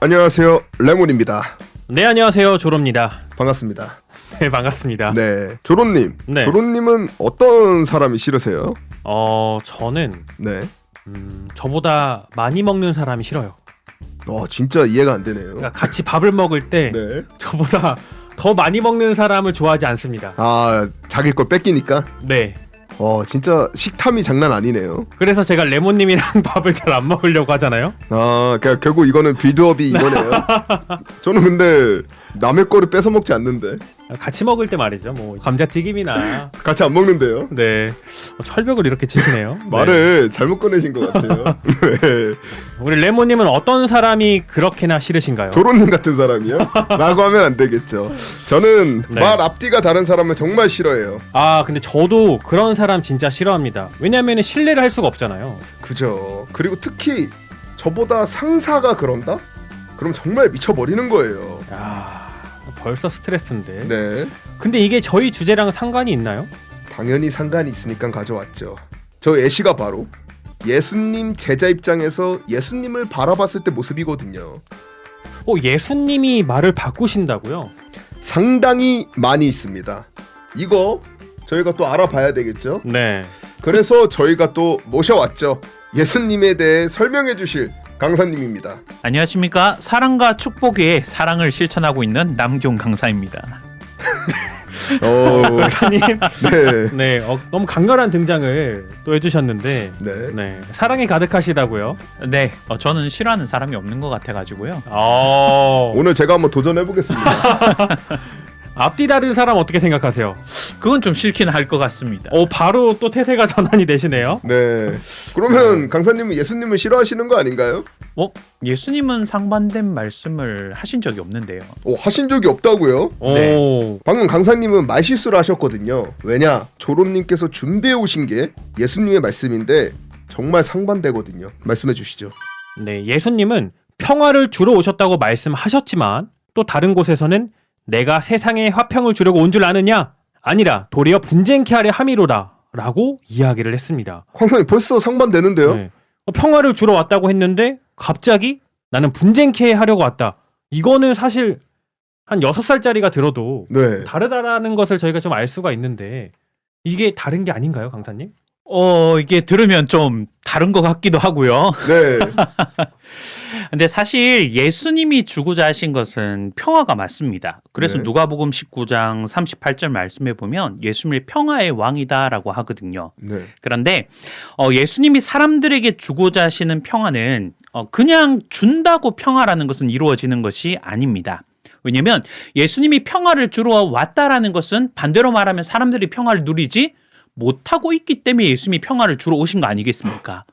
안녕하세요 레몬입니다 네 안녕하세요 조로입니다. 반갑습니다 네 반갑습니다. 네 조론님 네. 조론님은 어떤 사람이 싫으세요? 어 저는 네 음, 저보다 많이 먹는 사람이 싫어요. 어, 진짜 이해가 안 되네요 그러니까 같이 밥을 먹을 때 네. 저보다 더 많이 먹는 사람을 좋아하지 않습니다. 아 자기 걸 뺏기니까 네. 어 진짜 식탐이 장난 아니네요. 그래서 제가 레몬님이랑 밥을 잘 안 먹으려고 하잖아요. 아 그러니까 결국 이거는 빌드업이 이거네요. 저는 근데 남의 거를 뺏어 먹지 않는데 같이 먹을 때 말이죠. 뭐 감자튀김이나 같이 안 먹는데요 네 어, 철벽을 이렇게 치시네요. 네. 말을 잘못 꺼내신 것 같아요 네. 우리 레몬님은 어떤 사람이 그렇게나 싫으신가요? 조론님 같은 사람이요? 라고 하면 안 되겠죠 저는 네. 말 앞뒤가 다른 사람을 정말 싫어해요 아 근데 저도 그런 사람 진짜 싫어합니다. 왜냐하면 신뢰를 할 수가 없잖아요. 그죠. 그리고 특히 저보다 상사가 그런다? 그럼 정말 미쳐버리는 거예요. 야 벌써 스트레스인데. 네. 근데 이게 저희 주제랑 상관이 있나요? 당연히 상관이 있으니까 가져왔죠. 저 예시가 바로 예수님 제자 입장에서 예수님을 바라봤을 때 모습이거든요. 어, 예수님이 말을 바꾸신다고요? 상당히 많이 있습니다. 이거 저희가 또 알아봐야 되겠죠? 네. 그래서 저희가 또 모셔왔죠. 예수님에 대해 설명해 주실 강사님입니다. 안녕하십니까 사랑과 축복 위에 사랑을 실천하고 있는 남경 강사입니다. 어, 강사님. 네. 네. 어, 너무 강렬한 등장을 또 해주셨는데. 네. 네. 사랑이 가득하시다고요? 네, 어, 저는 싫어하는 사람이 없는 것 같아가지고요. 어. 오늘 제가 한번 도전해 보겠습니다. 앞뒤 다른 사람 어떻게 생각하세요? 그건 좀 싫긴 할 것 같습니다. 어, 바로 또 태세가 전환이 되시네요. 네. 그러면 강사님은 예수님을 싫어하시는 거 아닌가요? 어, 예수님은 상반된 말씀을 하신 적이 없는데요. 오, 하신 적이 없다고요? 오. 네. 방금 강사님은 말실수를 하셨거든요. 왜냐? 조론님께서 준비해 오신 게 예수님의 말씀인데 정말 상반되거든요. 말씀해 주시죠. 네, 예수님은 평화를 주러 오셨다고 말씀하셨지만 또 다른 곳에서는 내가 세상에 화평을 주려고 온 줄 아느냐? 아니라 도리어 분쟁케 하려 함이로다 라고 이야기를 했습니다. 강사님 벌써 상반되는데요? 네. 어, 평화를 주러 왔다고 했는데 갑자기 나는 분쟁케 하려고 왔다. 이거는 사실 한 여섯 살짜리가 들어도 네. 다르다라는 것을 저희가 좀 알 수가 있는데 이게 다른 게 아닌가요, 강사님? 어, 이게 들으면 좀 다른 것 같기도 하고요. 네. 근데 사실 예수님이 주고자 하신 것은 평화가 맞습니다. 그래서 네. 누가복음 19장 38절 말씀해 보면 예수님을 평화의 왕이다라고 하거든요. 네. 그런데 어, 예수님이 사람들에게 주고자 하시는 평화는 어, 그냥 준다고 평화라는 것은 이루어지는 것이 아닙니다. 왜냐하면 예수님이 평화를 주러 왔다라는 것은 반대로 말하면 사람들이 평화를 누리지 못하고 있기 때문에 예수님이 평화를 주러 오신 거 아니겠습니까?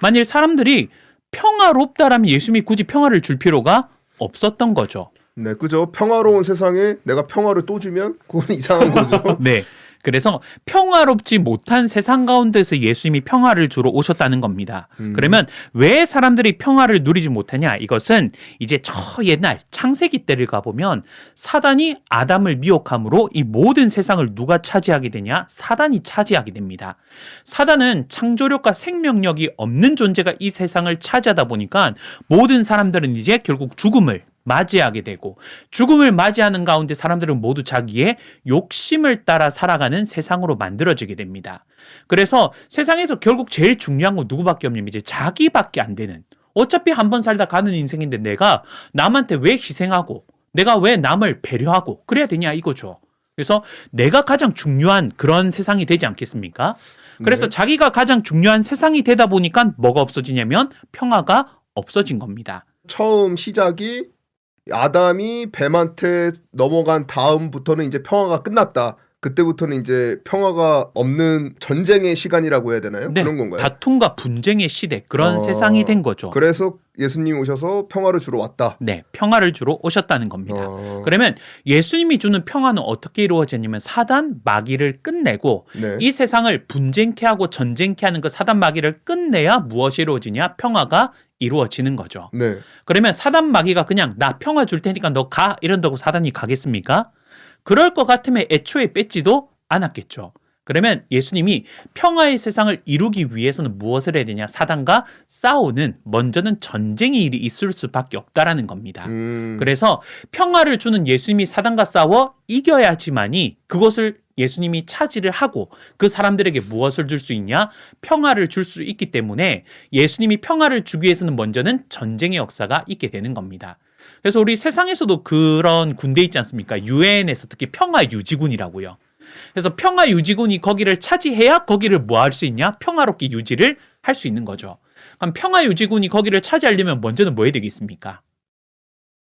만일 사람들이 평화롭다라면 예수님이 굳이 평화를 줄 필요가 없었던 거죠. 네, 그죠. 평화로운 세상에 내가 평화를 또 주면 그건 이상한 거죠. 네. 그래서 평화롭지 못한 세상 가운데서 예수님이 평화를 주러 오셨다는 겁니다. 음. 그러면 왜 사람들이 평화를 누리지 못하냐? 이것은 이제 저 옛날 창세기 때를 가보면 사단이 아담을 미혹함으로 이 모든 세상을 누가 차지하게 되냐? 사단이 차지하게 됩니다. 사단은 창조력과 생명력이 없는 존재가 이 세상을 차지하다 보니까 모든 사람들은 이제 결국 죽음을 맞이하게 되고 죽음을 맞이하는 가운데 사람들은 모두 자기의 욕심을 따라 살아가는 세상으로 만들어지게 됩니다. 그래서 세상에서 결국 제일 중요한 건 누구밖에 없냐면 이제 자기밖에 안 되는 어차피 한 번 살다 가는 인생인데 내가 남한테 왜 희생하고 내가 왜 남을 배려하고 그래야 되냐 이거죠. 그래서 내가 가장 중요한 그런 세상이 되지 않겠습니까? 그래서 네. 자기가 가장 중요한 세상이 되다 보니까 뭐가 없어지냐면 평화가 없어진 겁니다. 처음 시작이 아담이 뱀한테 넘어간 다음부터는 이제 평화가 끝났다. 그때부터는 이제 평화가 없는 전쟁의 시간이라고 해야 되나요? 네, 그런 건가요? 다툼과 분쟁의 시대 그런 어, 세상이 된 거죠. 그래서 예수님 오셔서 평화를 주러 왔다. 네, 평화를 주러 오셨다는 겁니다. 어, 그러면 예수님이 주는 평화는 어떻게 이루어졌냐면 사단 마귀를 끝내고 네. 이 세상을 분쟁케 하고 전쟁케 하는 그 사단 마귀를 끝내야 무엇이 이루어지냐? 평화가 이루어지는 거죠. 네. 그러면 사단 마귀가 그냥 나 평화 줄 테니까 너 가 이런다고 사단이 가겠습니까? 그럴 것 같으면 애초에 뺏지도 않았겠죠. 그러면 예수님이 평화의 세상을 이루기 위해서는 무엇을 해야 되냐? 사단과 싸우는 먼저는 전쟁의 일이 있을 수밖에 없다라는 겁니다. 음. 그래서 평화를 주는 예수님이 사단과 싸워 이겨야지만이 그것을 예수님이 차지를 하고 그 사람들에게 무엇을 줄 수 있냐? 평화를 줄 수 있기 때문에 예수님이 평화를 주기 위해서는 먼저는 전쟁의 역사가 있게 되는 겁니다. 그래서 우리 세상에서도 그런 군대 있지 않습니까? 유엔에서 특히 평화 유지군이라고요. 그래서 평화 유지군이 거기를 차지해야 거기를 뭐 할 수 있냐? 평화롭게 유지를 할 수 있는 거죠. 그럼 평화 유지군이 거기를 차지하려면 먼저는 뭐 해야 되겠습니까?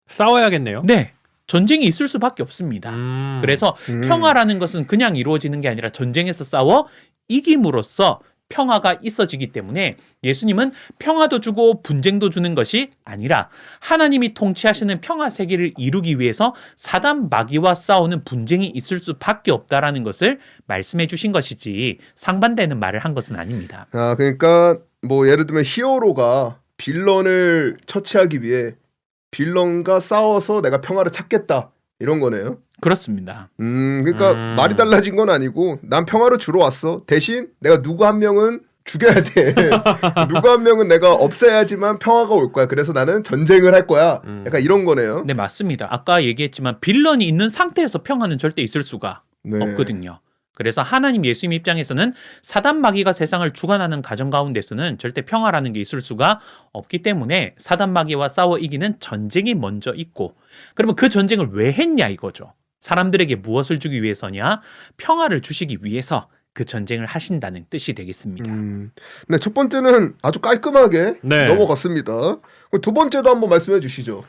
싸워야겠네요. 네. 전쟁이 있을 수밖에 없습니다. 음. 그래서 음. 평화라는 것은 그냥 이루어지는 게 아니라 전쟁에서 싸워 이김으로써 평화가 있어지기 때문에 예수님은 평화도 주고 분쟁도 주는 것이 아니라 하나님이 통치하시는 평화 세계를 이루기 위해서 사단 마귀와 싸우는 분쟁이 있을 수밖에 없다라는 것을 말씀해 주신 것이지 상반되는 말을 한 것은 아닙니다. 아 그러니까 뭐 예를 들면 히어로가 빌런을 처치하기 위해 빌런과 싸워서 내가 평화를 찾겠다 이런 거네요. 그렇습니다. 음 그러니까 음. 말이 달라진 건 아니고 난 평화를 주러 왔어. 대신 내가 누구 한 명은 죽여야 돼. 누구 한 명은 내가 없애야지만 평화가 올 거야. 그래서 나는 전쟁을 할 거야. 음. 약간 이런 거네요. 네, 맞습니다. 아까 얘기했지만 빌런이 있는 상태에서 평화는 절대 있을 수가 네. 없거든요. 그래서 하나님 예수님 입장에서는 사단 마귀가 세상을 주관하는 가정 가운데서는 절대 평화라는 게 있을 수가 없기 때문에 사단 마귀와 싸워 이기는 전쟁이 먼저 있고 그러면 그 전쟁을 왜 했냐 이거죠. 사람들에게 무엇을 주기 위해서냐? 평화를 주시기 위해서 그 전쟁을 하신다는 뜻이 되겠습니다. 음. 네, 첫 번째는 아주 깔끔하게 네. 넘어갔습니다. 두 번째도 한번 말씀해 주시죠.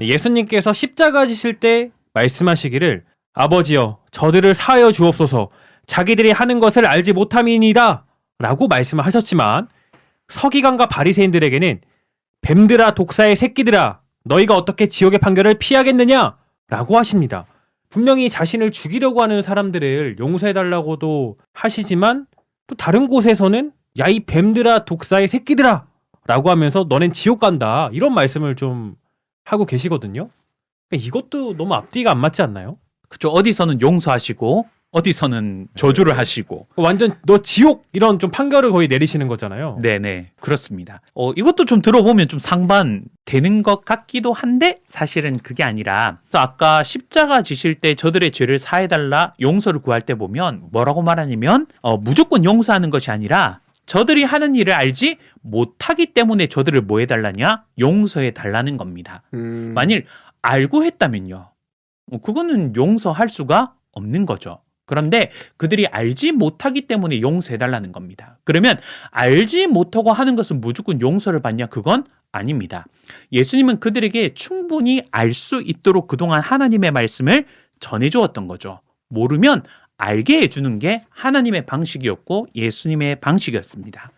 예수님께서 십자가 지실 때 말씀하시기를 아버지여 저들을 사하여 주옵소서 자기들이 하는 것을 알지 못함이니이다 라고 말씀을 하셨지만 서기관과 바리새인들에게는 뱀들아 독사의 새끼들아 너희가 어떻게 지옥의 판결을 피하겠느냐 라고 하십니다. 분명히 자신을 죽이려고 하는 사람들을 용서해달라고도 하시지만 또 다른 곳에서는 야 이 뱀들아 독사의 새끼들아 라고 하면서 너넨 지옥 간다 이런 말씀을 좀 하고 계시거든요. 그러니까 이것도 너무 앞뒤가 안 맞지 않나요? 그죠? 어디서는 용서하시고 어디서는 저주를 하시고 완전 너 지옥 이런 좀 판결을 거의 내리시는 거잖아요. 네네 그렇습니다. 어 이것도 좀 들어보면 좀 상반 되는 것 같기도 한데 사실은 그게 아니라 또 아까 십자가 지실 때 저들의 죄를 사해달라 용서를 구할 때 보면 뭐라고 말하냐면 어 무조건 용서하는 것이 아니라 저들이 하는 일을 알지 못하기 때문에 저들을 뭐 해달라냐 용서해 달라는 겁니다. 음. 만일 알고 했다면요. 어, 그거는 용서할 수가 없는 거죠. 그런데 그들이 알지 못하기 때문에 용서해달라는 겁니다. 그러면 알지 못하고 하는 것은 무조건 용서를 받냐? 그건 아닙니다. 예수님은 그들에게 충분히 알 수 있도록 그동안 하나님의 말씀을 전해주었던 거죠. 모르면 알게 해주는 게 하나님의 방식이었고 예수님의 방식이었습니다.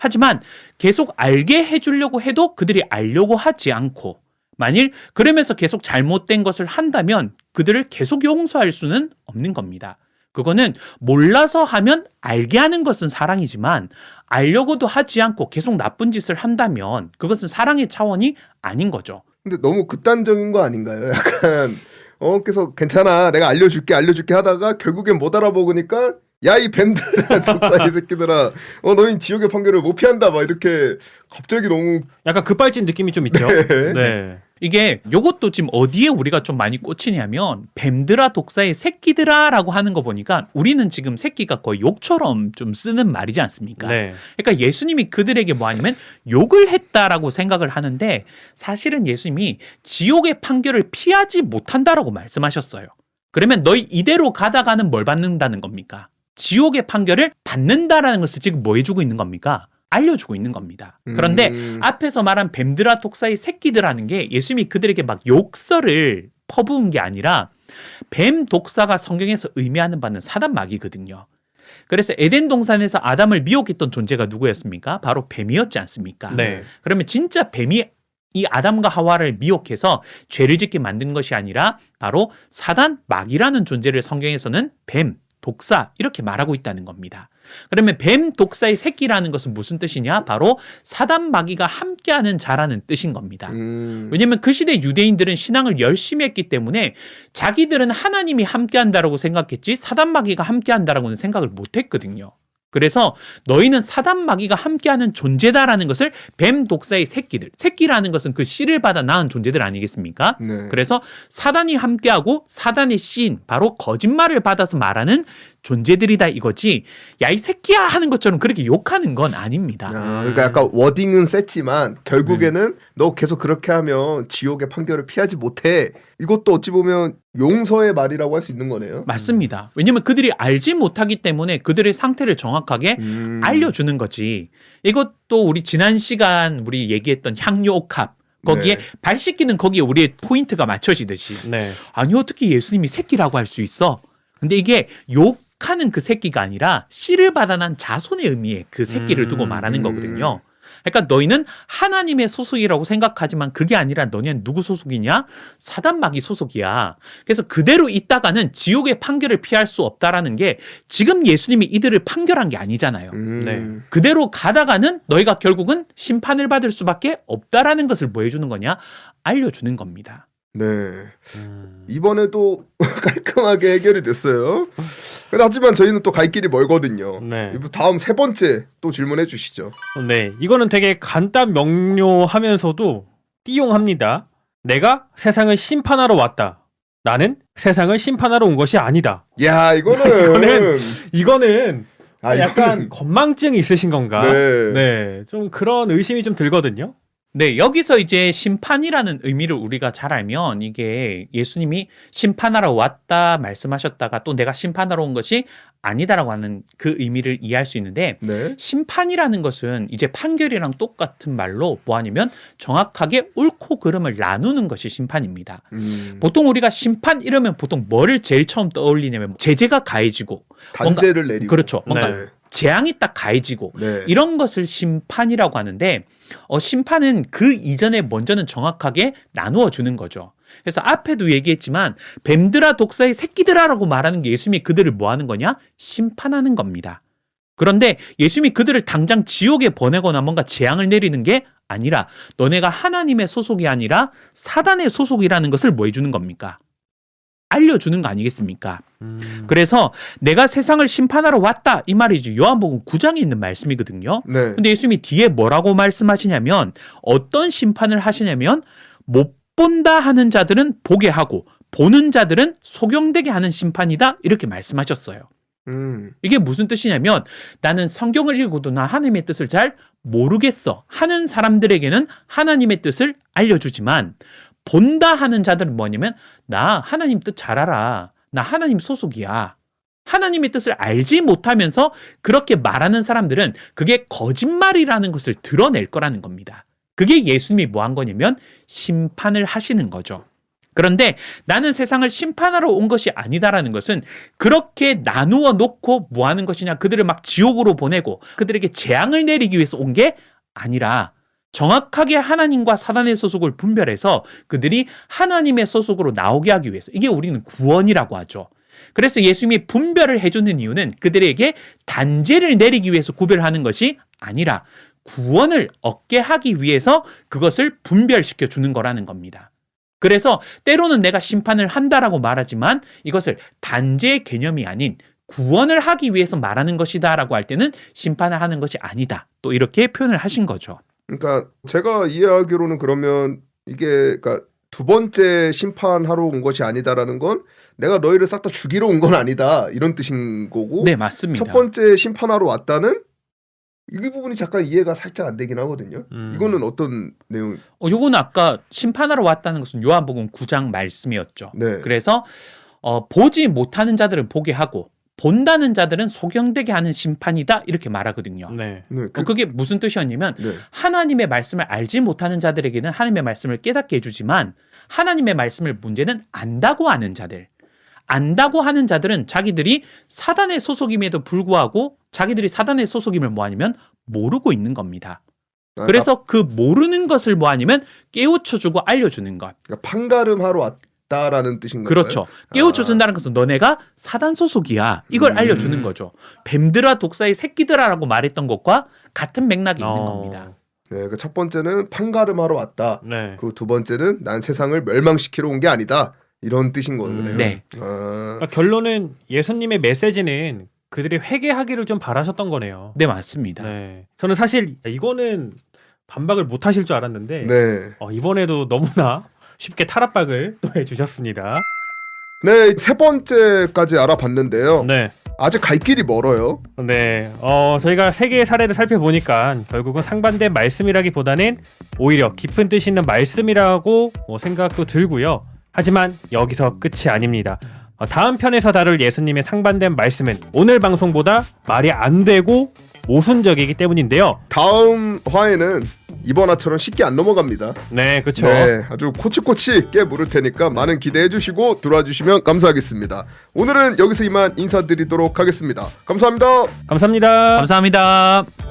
하지만 계속 알게 해주려고 해도 그들이 알려고 하지 않고 만일 그러면서 계속 잘못된 것을 한다면 그들을 계속 용서할 수는 없는 겁니다. 그거는 몰라서 하면 알게 하는 것은 사랑이지만 알려고도 하지 않고 계속 나쁜 짓을 한다면 그것은 사랑의 차원이 아닌 거죠. 근데 너무 극단적인 거 아닌가요? 약간 어 그래서 괜찮아 내가 알려줄게 알려줄게 하다가 결국엔 못 알아보니까 야 이 뱀들아 독사 이 새끼들아 어 너희 지옥의 판결을 못 피한다 막 이렇게 갑자기 너무 약간 급발진 느낌이 좀 있죠. 네. 네. 이게 요것도 지금 어디에 우리가 좀 많이 꽂히냐면 뱀들아 독사의 새끼들아라고 하는 거 보니까 우리는 지금 새끼가 거의 욕처럼 좀 쓰는 말이지 않습니까? 네. 그러니까 예수님이 그들에게 뭐 하냐면 욕을 했다라고 생각을 하는데 사실은 예수님이 지옥의 판결을 피하지 못한다라고 말씀하셨어요. 그러면 너희 이대로 가다가는 뭘 받는다는 겁니까? 지옥의 판결을 받는다라는 것을 지금 뭐 해주고 있는 겁니까? 알려주고 있는 겁니다. 그런데 음. 앞에서 말한 뱀들아 독사의 새끼들하는 게 예수님이 그들에게 막 욕설을 퍼부은 게 아니라 뱀 독사가 성경에서 의미하는 바는 사단 마귀거든요. 그래서 에덴 동산에서 아담을 미혹했던 존재가 누구였습니까? 바로 뱀이었지 않습니까? 네. 그러면 진짜 뱀이 이 아담과 하와를 미혹해서 죄를 짓게 만든 것이 아니라 바로 사단 마귀라는 존재를 성경에서는 뱀 독사 이렇게 말하고 있다는 겁니다. 그러면 뱀 독사의 새끼라는 것은 무슨 뜻이냐? 바로 사단 마귀가 함께하는 자라는 뜻인 겁니다. 음. 왜냐면 그 시대 유대인들은 신앙을 열심히 했기 때문에 자기들은 하나님이 함께한다라고 생각했지 사단 마귀가 함께한다라고는 생각을 못했거든요. 그래서 너희는 사단 마귀가 함께하는 존재다라는 것을 뱀 독사의 새끼들, 새끼라는 것은 그 씨를 받아 낳은 존재들 아니겠습니까? 네. 그래서 사단이 함께하고 사단의 씨인 바로 거짓말을 받아서 말하는 존재들이다 이거지. 야 이 새끼야 하는 것처럼 그렇게 욕하는 건 아닙니다. 아, 그러니까 약간 워딩은 셌지만 결국에는 네. 너 계속 그렇게 하면 지옥의 판결을 피하지 못해. 이것도 어찌 보면 용서의 말이라고 할 수 있는 거네요. 맞습니다. 왜냐면 그들이 알지 못하기 때문에 그들의 상태를 정확하게 음. 알려주는 거지. 이것도 우리 지난 시간 우리 얘기했던 향료옥합 거기에 네. 발 씻기는 거기에 우리의 포인트가 맞춰지듯이 네. 아니 어떻게 예수님이 새끼라고 할 수 있어? 근데 이게 욕 하는 그 새끼가 아니라 씨를 받아난 자손의 의미의 그 새끼를 두고 음, 말하는 거거든요. 그러니까 너희는 하나님의 소속이라고 생각하지만 그게 아니라 너희는 누구 소속이냐? 사단마귀 소속이야. 그래서 그대로 있다가는 지옥의 판결을 피할 수 없다라는 게 지금 예수님이 이들을 판결한 게 아니잖아요. 음. 네. 그대로 가다가는 너희가 결국은 심판을 받을 수밖에 없다라는 것을 뭐 해주는 거냐? 알려주는 겁니다. 네. 음. 이번에도 깔끔하게 해결이 됐어요. 하지만 저희는 또 갈 길이 멀거든요. 네. 다음 세 번째 또 질문해 주시죠. 네. 이거는 되게 간단 명료하면서도 띠용합니다. 내가 세상을 심판하러 왔다. 나는 세상을 심판하러 온 것이 아니다. 야 이거는 이거는- 이거는 아, 이거는- 약간 건망증이 있으신 건가? 네. 네. 좀 그런 의심이 좀 들거든요. 네, 여기서 이제 심판이라는 의미를 우리가 잘 알면 이게 예수님이 심판하러 왔다 말씀하셨다가 또 내가 심판하러 온 것이 아니다라고 하는 그 의미를 이해할 수 있는데 네. 심판이라는 것은 이제 판결이랑 똑같은 말로 뭐 아니면 정확하게 옳고 그름을 나누는 것이 심판입니다. 음, 보통 우리가 심판 이러면 보통 뭐를 제일 처음 떠올리냐면 제재가 가해지고 단죄를 내리고 그렇죠. 뭔가 네. 재앙이 딱 가해지고 네. 이런 것을 심판이라고 하는데 어, 심판은 그 이전에 먼저는 정확하게 나누어 주는 거죠. 그래서 앞에도 얘기했지만 뱀들아 독사의 새끼들아라고 말하는 게 예수님이 그들을 뭐 하는 거냐? 심판하는 겁니다. 그런데 예수님이 그들을 당장 지옥에 보내거나 뭔가 재앙을 내리는 게 아니라 너네가 하나님의 소속이 아니라 사단의 소속이라는 것을 뭐 해주는 겁니까? 알려주는 거 아니겠습니까? 음. 그래서 내가 세상을 심판하러 왔다 이 말이지 요한복음 9장에 있는 말씀이거든요. 네. 근데 예수님이 뒤에 뭐라고 말씀하시냐면 어떤 심판을 하시냐면 못 본다 하는 자들은 보게 하고 보는 자들은 소경되게 하는 심판이다 이렇게 말씀하셨어요. 음. 이게 무슨 뜻이냐면 나는 성경을 읽어도 나 하나님의 뜻을 잘 모르겠어 하는 사람들에게는 하나님의 뜻을 알려주지만 본다 하는 자들은 뭐냐면 나 하나님 뜻 잘 알아. 나 하나님 소속이야. 하나님의 뜻을 알지 못하면서 그렇게 말하는 사람들은 그게 거짓말이라는 것을 드러낼 거라는 겁니다. 그게 예수님이 뭐 한 거냐면 심판을 하시는 거죠. 그런데 나는 세상을 심판하러 온 것이 아니다라는 것은 그렇게 나누어 놓고 뭐 하는 것이냐 그들을 막 지옥으로 보내고 그들에게 재앙을 내리기 위해서 온 게 아니라 정확하게 하나님과 사단의 소속을 분별해서 그들이 하나님의 소속으로 나오게 하기 위해서 이게 우리는 구원이라고 하죠. 그래서 예수님이 분별을 해주는 이유는 그들에게 단죄를 내리기 위해서 구별하는 것이 아니라 구원을 얻게 하기 위해서 그것을 분별시켜 주는 거라는 겁니다. 그래서 때로는 내가 심판을 한다라고 말하지만 이것을 단죄의 개념이 아닌 구원을 하기 위해서 말하는 것이다라고 할 때는 심판을 하는 것이 아니다. 또 이렇게 표현을 하신 거죠. 그러니까 제가 이해하기로는 그러면 이게 그러니까 두 번째 심판하러 온 것이 아니다라는 건 내가 너희를 싹 다 죽이러 온 건 아니다 이런 뜻인 거고 네, 맞습니다. 첫 번째 심판하러 왔다는 이 부분이 잠깐 이해가 살짝 안 되긴 하거든요. 음. 이거는 어떤 내용? 어, 요거는 아까 심판하러 왔다는 것은 요한복음 9장 말씀이었죠. 네. 그래서 어, 보지 못하는 자들은 보게 하고 본다는 자들은 소경되게 하는 심판이다 이렇게 말하거든요. 네. 네, 어, 그, 그게 무슨 뜻이었냐면 네. 하나님의 말씀을 알지 못하는 자들에게는 하나님의 말씀을 깨닫게 해주지만 하나님의 말씀을 문제는 안다고 하는 자들. 안다고 하는 자들은 자기들이 사단의 소속임에도 불구하고 자기들이 사단의 소속임을 뭐 아니면 모르고 있는 겁니다. 아, 그래서 그 모르는 것을 뭐 아니면 깨우쳐주고 알려주는 것. 그러니까 판가름하러 왔. 있다라는 뜻인가요? 그렇죠. 깨우쳐 준다는 것은 너네가 사단 소속이야. 이걸 음. 알려주는 거죠. 뱀들아 독사의 새끼들아라고 말했던 것과 같은 맥락이 있는 어. 겁니다. 네, 그 첫 번째는 판가름하러 왔다. 네. 그두 번째는 난 세상을 멸망시키러 온 게 아니다. 이런 뜻인 거네요. 음, 네. 아, 그러니까 결론은 예수님의 메시지는 그들이 회개하기를 좀 바라셨던 거네요. 네 맞습니다. 네. 저는 사실 이거는 반박을 못 하실 줄 알았는데 네. 어, 이번에도 너무나 쉽게 탈압박을 또 해주셨습니다. 네, 세 번째까지 알아봤는데요. 네. 아직 갈 길이 멀어요. 네, 어, 저희가 세 개의 사례를 살펴보니까 결국은 상반된 말씀이라기보다는 오히려 깊은 뜻이 있는 말씀이라고 뭐 생각도 들고요. 하지만 여기서 끝이 아닙니다. 어, 다음 편에서 다룰 예수님의 상반된 말씀은 오늘 방송보다 말이 안 되고 모순적이기 때문인데요. 다음 화에는 이번 화처럼 쉽게 안 넘어갑니다. 네, 그렇죠. 네, 아주 코치코치 깨 물을 테니까 많은 기대해 주시고 들어와 주시면 감사하겠습니다. 오늘은 여기서 이만 인사드리도록 하겠습니다. 감사합니다. 감사합니다. 감사합니다.